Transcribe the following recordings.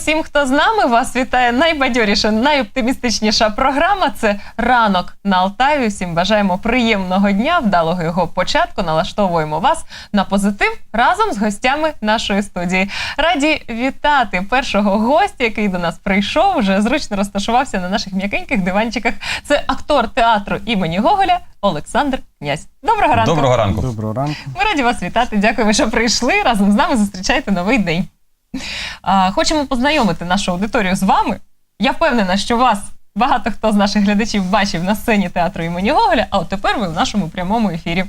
усім, хто з нами. Вас вітає найбадьоріша, найоптимістичніша програма. Це ранок на Алтаві. Всім бажаємо приємного дня, вдалого його початку. Налаштовуємо вас на позитив разом з гостями нашої студії. Раді вітати першого гостя, який до нас прийшов, вже зручно розташувався на наших м'якеньких диванчиках. Це актор театру імені Гоголя Олександр Князь. Доброго ранку. Доброго ранку. Доброго ранку. Ми раді вас вітати. Дякуємо, що прийшли. Разом з нами зустрічайте новий день. А, хочемо познайомити нашу аудиторію з вами. Я впевнена, що вас багато хто з наших глядачів бачив на сцені театру імені Гоголя, а от тепер ви в нашому прямому ефірі.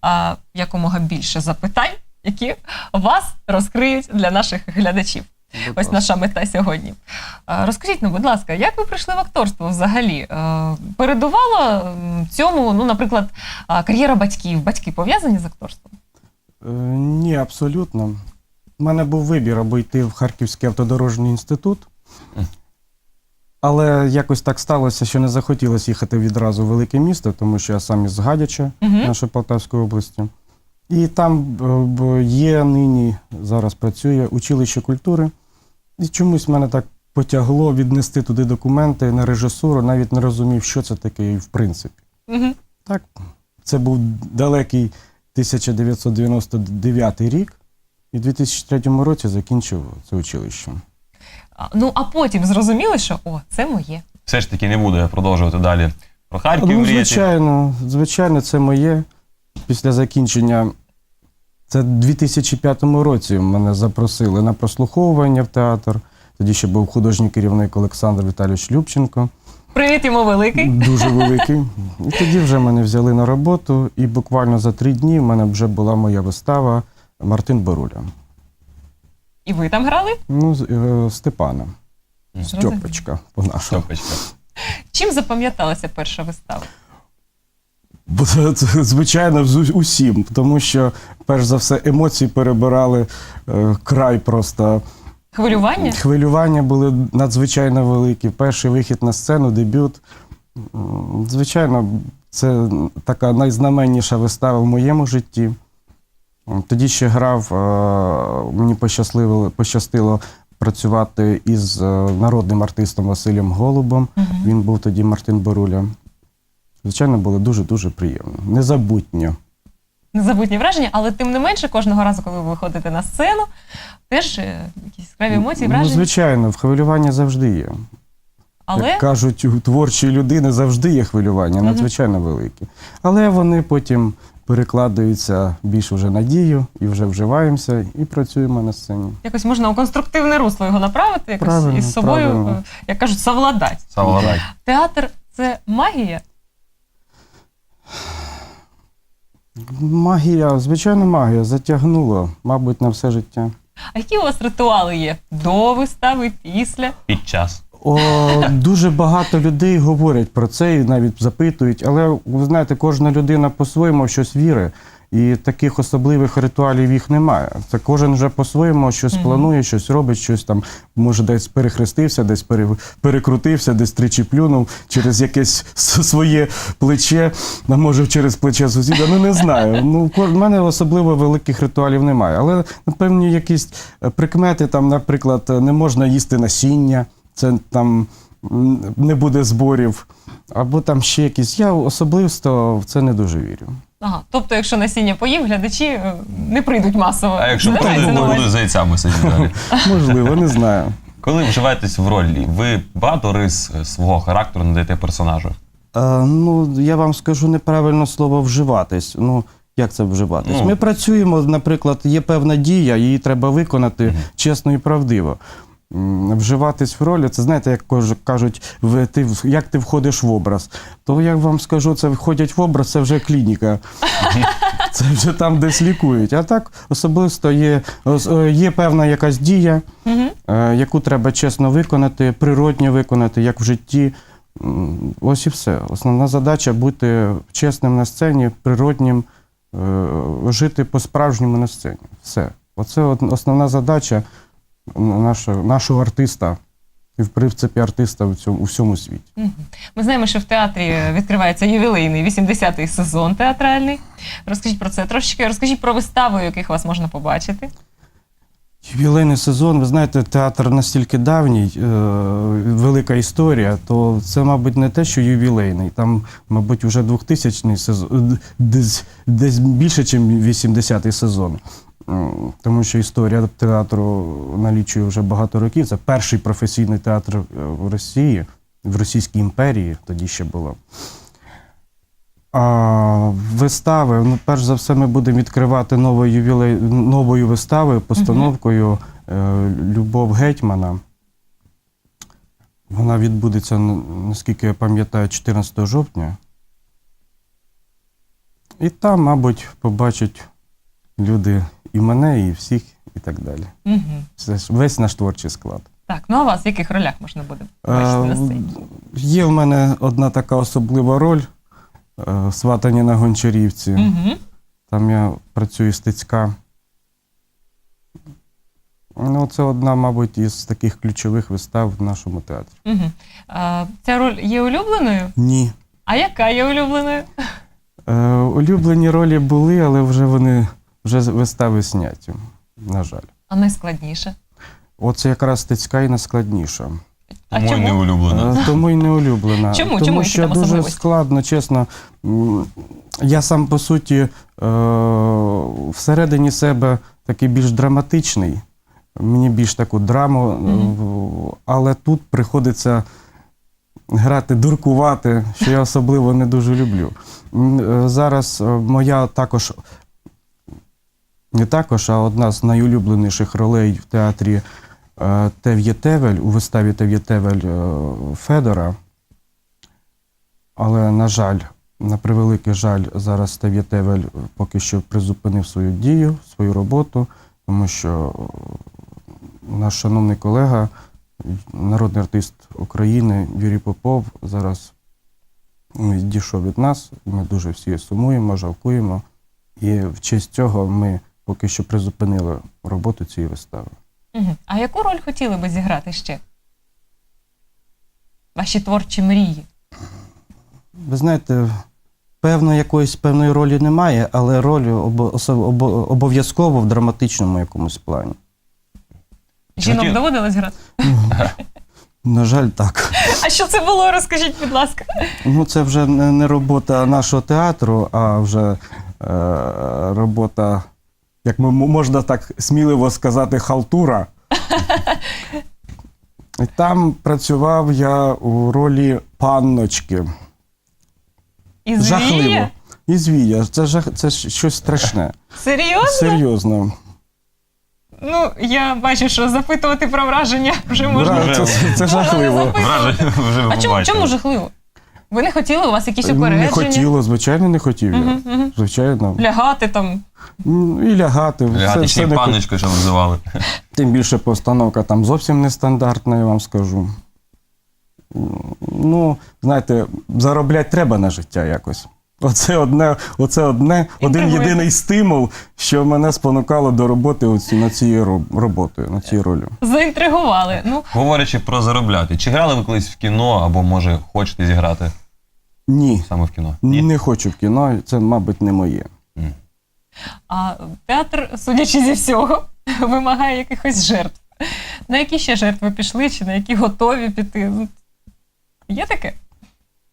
А, якомога більше запитань, які вас розкриють для наших глядачів. Будь Ось наша мета сьогодні. Розкажіть, ну, будь ласка, як ви прийшли в акторство взагалі? Передувала цьому, ну, наприклад, кар'єра батьків. Батьки пов'язані з акторством? Е, Ні, абсолютно. У мене був вибір або йти в Харківський автодорожній інститут. Але якось так сталося, що не захотілося їхати відразу в велике місто, тому що я сам із Гадяча, Мгм. нашої Полтавської області. І там е, б- є нині, зараз працює училище культури. І чомусь мене так потягло віднести туди документи на режисуру, навіть не розумів, що це таке, і в принципі. Мгм. Так, це був далекий 1999 рік, і в 2003 році закінчив це училище. А, Ну, а потім зрозуміли, що о, це моє. Все ж таки не буду я продовжувати далі про Харків ну, мріяти. звичайно, звичайно, це моє. Після закінчення. Це в 2005 році мене запросили на прослуховування в театр. Тоді ще був художній керівник Олександр Віталійович Любченко. Привіт йому великий. Дуже великий. І тоді вже мене взяли на роботу, і буквально за три дні в мене вже була моя вистава Мартин Боруля. І ви там грали? Ну, з- е, Степана. Зрозуміло. Стьопочка по-нашому. Стьопочка. Чим запам'яталася перша вистава? Бо це, це, звичайно, з усім, тому що, перш за все, емоції перебирали е, край просто. Хвилювання? Хвилювання були надзвичайно великі. Перший вихід на сцену, дебют. Звичайно, це така найзнаменніша вистава в моєму житті. Тоді ще грав, е, мені пощасливо, пощастило працювати із е, народним артистом Василем Голубом. Мгм. Він був тоді Мартин Боруля. Звичайно, було дуже-дуже приємно. Незабутньо. Незабутні враження, але тим не менше, кожного разу, коли ви виходите на сцену, теж е, якісь яскраві емоції, враження. Ну, звичайно, в хвилювання завжди є. але Як кажуть, у творчої людини завжди є хвилювання, надзвичайно великі. Але вони потім перекладаються більш вже на дію і вже вживаємося і працюємо на сцені. якось можна у конструктивне русло його направити, якось Правильно, із собою, правильно. е, як кажуть, совладати. Савладай. Театр це магія. Магія, звичайно, магія затягнула, мабуть, на все життя. А які у вас ритуали є? До вистави, після? Під час. О, дуже багато людей говорять про це і навіть запитують, але ви знаєте, кожна людина по-своєму в щось вірить. І таких особливих ритуалів їх немає. Це кожен вже по-своєму щось Мгм. планує, щось робить, щось там, може, десь перехрестився, десь пере- перекрутився, десь тричі плюнув через якесь своє плече, а може через плече сусіда. Ну не знаю. Ну, в мене особливо великих ритуалів немає. Але напевні якісь прикмети, там, наприклад, не можна їсти насіння, це там не буде зборів, або там ще якісь. Я особисто в це не дуже вірю. Ага, тобто, якщо насіння поїв, глядачі е, не прийдуть масово. А якщо Не то увазі. буду сидіти далі. Можливо, не знаю. Коли вживаєтесь в ролі, ви багато рис е, свого характеру надаєте персонажу? Е, ну, я вам скажу неправильно слово вживатись. Ну, як це вживатись? Ну. Ми працюємо, наприклад, є певна дія, її треба виконати чесно і правдиво. Вживатись в ролі, це знаєте, як кажуть, в- ти, як ти входиш в образ. То я вам скажу, це входять в образ, це вже клініка. Це вже там десь лікують. А так особисто є, е, є певна якась дія, е, яку треба чесно виконати, природньо виконати, як в житті. Ось і все. Основна задача бути чесним на сцені, природнім, е, жити по-справжньому на сцені. Все. Оце основна задача нашого, нашого артиста і, в принципі, артиста у, цьому, у всьому світі. Ми знаємо, що в театрі відкривається ювілейний 80-й сезон театральний. Розкажіть про це трошечки. Розкажіть про вистави, яких вас можна побачити. Ювілейний сезон, ви знаєте, театр настільки давній, е, велика історія, то це, мабуть, не те, що ювілейний. Там, мабуть, вже 2000 сезон, десь, десь більше, ніж 80-й сезон. М, Тому що історія театру налічує вже багато років. Це перший професійний театр е, в Росії, в Російській імперії тоді ще було. А, вистави. Ну, перш за все, ми будемо відкривати новою, ювілей, новою виставою, постановкою е, Любов Гетьмана. Вона відбудеться, наскільки я пам'ятаю, 14 жовтня. І там, мабуть, побачать люди і мене, і всіх, і так далі. Угу. Це ж весь наш творчий склад. Так, ну а вас в яких ролях можна буде бачити на Е, сцені? Є в мене одна така особлива роль е, сватані на Гончарівці. Угу. Там я працюю стецька. Ну, це одна, мабуть, із таких ключових вистав в нашому театрі. Угу. А, ця роль є улюбленою? Ні. А яка є улюбленою? Е, улюблені ролі були, але вже вони вже вистави зняті, на жаль. А найскладніше? Оце якраз стецька і найскладніша. А Тому й не улюблена. Е, Тому й не улюблена. Чому? Тому Чому? Що дуже складно, чесно. Я сам, по суті, е, всередині себе такий більш драматичний. Мені більш таку драму, в- але тут приходиться грати, дуркувати, що я особливо не дуже люблю. Зараз моя також, не також, а одна з найулюбленіших ролей в театрі е, Тев'є Тевель, у виставі Тев'є Тевель е, Федора. Але, на жаль, на превеликий жаль, зараз Тев'є Тевель поки що призупинив свою дію, свою роботу, тому що е, наш шановний колега, народний артист України Юрій Попов зараз відійшов від нас. Ми дуже всі сумуємо, жалкуємо. І в честь цього ми поки що призупинили роботу цієї вистави. Угу. А яку роль хотіли би зіграти ще? Ваші творчі мрії? Ви знаєте, певно, якоїсь певної ролі немає, але роль обов'язково в драматичному якомусь плані. Жінок хотів- доводилось грати? На жаль, так. А що це було? Розкажіть, будь ласка. Ну, це вже не не робота нашого театру, а вже е, робота, як ми, можна так сміливо сказати, халтура. І там працював я у ролі панночки. І Жахливо. І звія. Це, жах, це ж щось страшне. Серйозно? Серйозно. Ну, я бачу, що запитувати про враження вже можна. Бра, це, це, це Можна жахливо. запитувати. Враження вже А чому, побачили. чому жахливо? Ви не хотіли, у вас якісь Не хотіло, звичайно, не хотів я. Мгм, мгм. Звичайно. Лягати там. Ну, І лягати. Лягати все, ще й все не хот- що називали. Тим більше постановка там зовсім нестандартна, я вам скажу. Ну, знаєте, заробляти треба на життя якось. Оце одне, оце одне, один єдиний стимул, що мене спонукало до роботи оці, цією роб- роботою, над цією ролью. Заінтригували. Ну, Говорячи про заробляти, чи грали ви колись в кіно, або може хочете зіграти Ні, саме в кіно? не хочу в кіно, це, мабуть, не моє. М. а театр, судячи зі всього, вимагає якихось жертв. На які ще жертви пішли, чи на які готові піти? Ну, Є таке?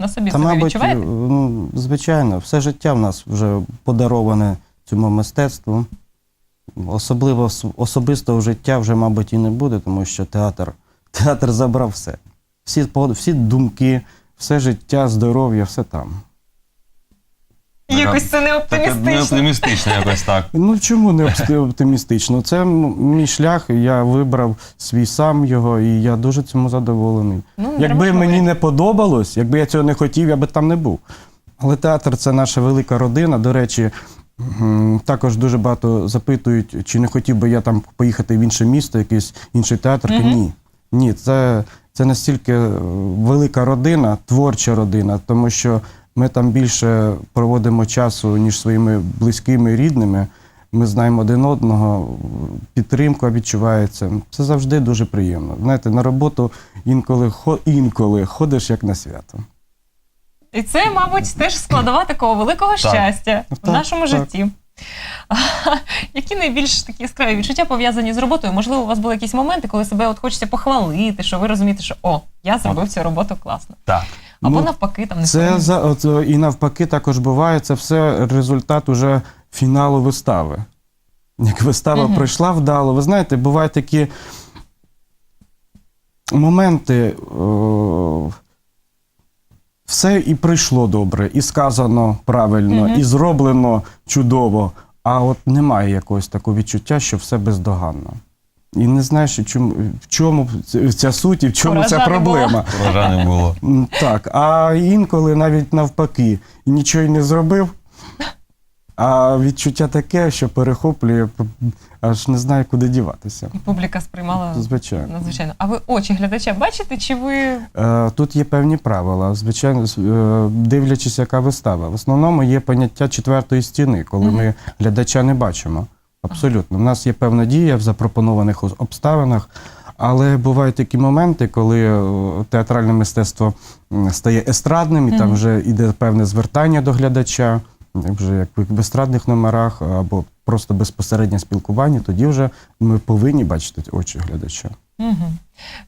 На собі Та, ви мабуть, відчуваєте? ну, звичайно, все життя в нас вже подароване цьому мистецтву. Особливо особистого життя вже, мабуть, і не буде, тому що театр, театр забрав все. Всі, всі думки, все життя, здоров'я, все там. Якось це не оптимістично. оптимістично якось так. Ну чому не оптимістично? Це мій шлях, я вибрав свій сам його, і я дуже цьому задоволений. Ну, Якби мені не подобалось, якби я цього не хотів, я би там не був. Але театр це наша велика родина. До речі, також дуже багато запитують, чи не хотів би я там поїхати в інше місто, якийсь інший театр. Мгм. Ні. Ні, це, це настільки е, велика родина, творча родина, тому що ми там більше проводимо часу, ніж своїми близькими рідними. Ми знаємо один одного, підтримка відчувається. Це завжди дуже приємно. Знаєте, на роботу інколи, хо- інколи ходиш як на свято. І це, мабуть, теж складова такого великого щастя в нашому так. житті. А, які найбільш такі яскраві відчуття пов'язані з роботою? Можливо, у вас були якісь моменти, коли себе от хочеться похвалити, що ви розумієте, що о, я зробив цю роботу класно. Так. Або Ну, навпаки, там не Це за от, е, і навпаки також буває. Це все результат уже фіналу вистави. Як вистава Мгм. пройшла вдало, ви знаєте, бувають такі моменти. О, все і прийшло добре, і сказано правильно, Мгм. і зроблено чудово. А от немає якогось такого відчуття, що все бездоганно. І не знаєш, чому, в чому ця суть і в чому Куража ця проблема. Урожа не було. Так, а інколи навіть навпаки, і нічого й не зробив. А відчуття таке, що перехоплює, аж не знаю, куди діватися. І публіка сприймала Звичайно. надзвичайно. А ви очі глядача бачите, чи ви Е, Тут є певні правила. Звичайно, з- е, дивлячись, яка вистава. В основному є поняття четвертої стіни, коли Мгм. ми глядача не бачимо. Абсолютно. У нас є певна дія в запропонованих обставинах. Але бувають такі моменти, коли е, театральне мистецтво стає естрадним, і там вже йде певне звертання до глядача, вже як в естрадних номерах, або просто безпосереднє спілкування, тоді вже ми повинні бачити очі глядача. Угу.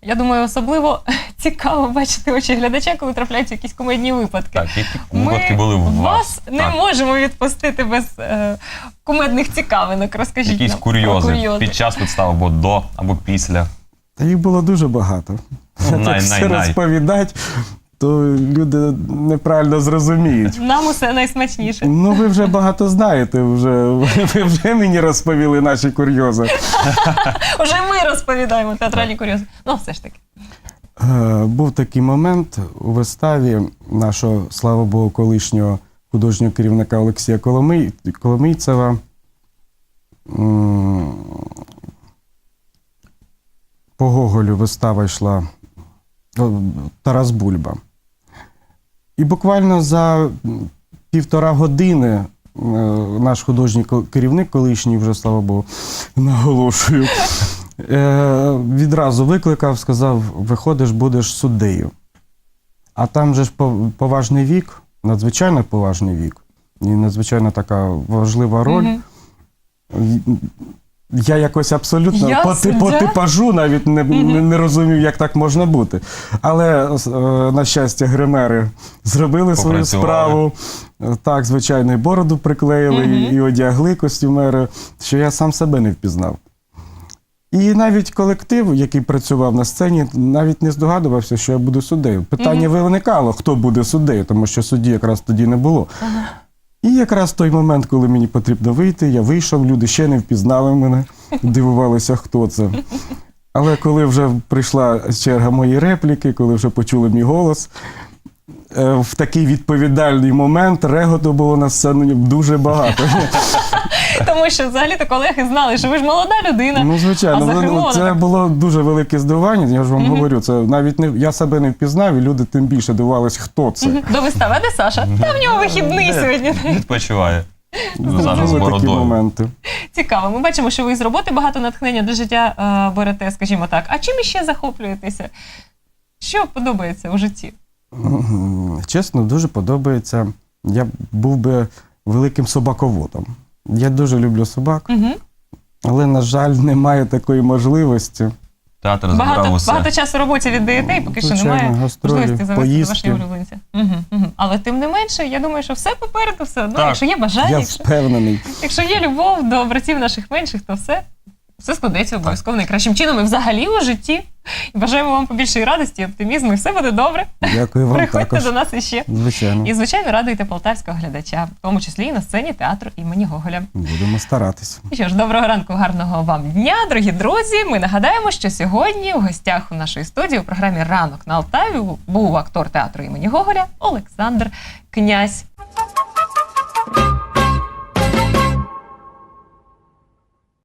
Я думаю, особливо цікаво бачити очі глядача, коли трапляються якісь комедні випадки. Так, які Ми випадки були у вас? вас не Так. можемо відпустити без е, кумедних цікавинок. Розкажіть Якісь нам курйози, про курйози. під час вистави, або до, або після. Та їх було дуже багато. Ну, най- так все най- най. розповідати, то люди неправильно зрозуміють. Нам усе найсмачніше. Ну, ви вже багато знаєте, вже, ви вже мені розповіли наші курйози. Уже ми розповідаємо театральні курйози. Ну, все ж таки. Е, Був такий момент у виставі нашого, слава Богу, колишнього художнього керівника Олексія Коломий, Коломийцева. По Гоголю вистава йшла Тарас Бульба. І буквально за півтора години е, наш художній керівник, колишній вже, слава Богу, наголошую, е, відразу викликав, сказав: виходиш, будеш суддею. А там же ж поважний вік, надзвичайно поважний вік, і надзвичайно така важлива роль. Мгм. Я якось абсолютно Я по, по типажу навіть не, не, не розумів, як так можна бути. Але, е, на щастя, гримери зробили свою справу. Так, звичайно, і бороду приклеїли, і, і одягли костюмери, що я сам себе не впізнав. І навіть колектив, який працював на сцені, навіть не здогадувався, що я буду суддею. Питання виникало, хто буде суддею, тому що судді якраз тоді не було. І якраз той момент, коли мені потрібно вийти, я вийшов, люди ще не впізнали мене, дивувалися, хто це. Але коли вже прийшла черга моєї репліки, коли вже почули мій голос, е, в такий відповідальний момент реготу було на сцені дуже багато. Тому що взагалі-то колеги знали, що ви ж молода людина. Ну, звичайно, А ну, загримовано це так. було дуже велике здивування. Я ж вам говорю, це навіть не я себе не впізнав, і люди тим більше дивувалися, хто це. Мгм. До вистави, а де Саша? Та в нього вихідний Де? сьогодні. Відпочиває. Ну, Зараз були такі бородою. моменти. Цікаво. Ми бачимо, що ви з роботи багато натхнення до життя е, берете, скажімо так. А чим іще захоплюєтеся? Що подобається у житті? Чесно, дуже подобається. Я був би великим собаководом. Я дуже люблю собак, Угу. але, на жаль, немає такої можливості. Театр забрав Багато, усе. багато часу роботі віддаєте, і поки що Звичайно, немає гастролі, можливості завести поїздки. ваші улюбленці. Угу, угу. Але тим не менше, я думаю, що все попереду, все одно. Так. Якщо є бажання, Я якщо, впевнений. якщо є любов до братів наших менших, то все. Все складеться обов'язково найкращим чином і взагалі у житті. І бажаємо вам побільше і радості, і оптимізму, і все буде добре. Дякую вам Приходьте також. до нас іще. Звичайно, І, звичайно, радуйте полтавського глядача, в тому числі і на сцені театру імені Гоголя. будемо старатися. І що ж, доброго ранку, гарного вам дня, дорогі друзі. Ми нагадаємо, що сьогодні у гостях у нашої студії у програмі Ранок на Алтаві був актор театру імені Гоголя Олександр Князь.